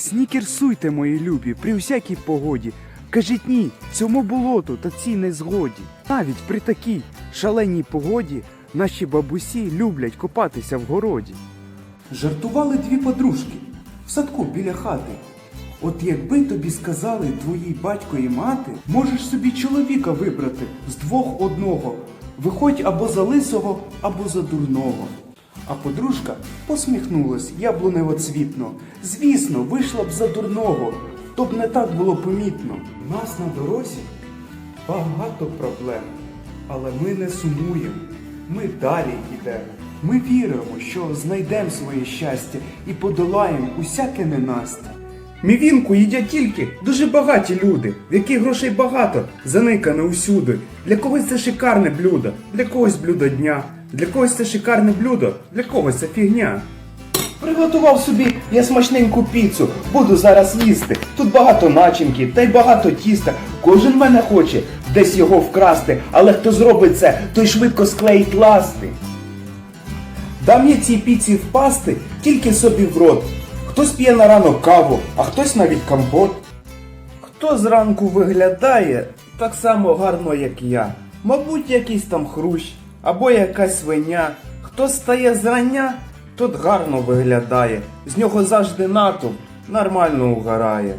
Снікерсуйте, мої любі, при всякій погоді. Кажіть ні цьому болоту та цій незгоді. Навіть при такій шаленій погоді наші бабусі люблять копатися в городі. Жартували дві подружки в садку біля хати. От якби тобі сказали твої батько і мати, можеш собі чоловіка вибрати з двох одного. Виходь або за лисого, або за дурного. А подружка посміхнулась яблуневоцвітно. Звісно, вийшла б за дурного, то б не так було помітно. У нас на дорозі багато проблем, але ми не сумуємо. Ми далі йдемо. Ми віримо, що знайдемо своє щастя і подолаємо усяке ненастя. Мівінку їдять тільки дуже багаті люди, в яких грошей багато, заникане усюди. Для когось це шикарне блюдо, для когось блюдо дня, для когось це шикарне блюдо, для когось це фігня. Приготував собі я смачненьку піцу, буду зараз їсти. Тут багато начинки та й багато тіста. Кожен мене хоче десь його вкрасти, але хто зробить це, той швидко склеїть ласти. Дам я цій піці впасти тільки собі в рот. Хтось п'є на ранок каву, а хтось навіть компот. Хто зранку виглядає так само гарно, як я. Мабуть, якийсь там хрущ або якась свиня. Хто стає зрання, тот гарно виглядає. З нього завжди натовп нормально угорає.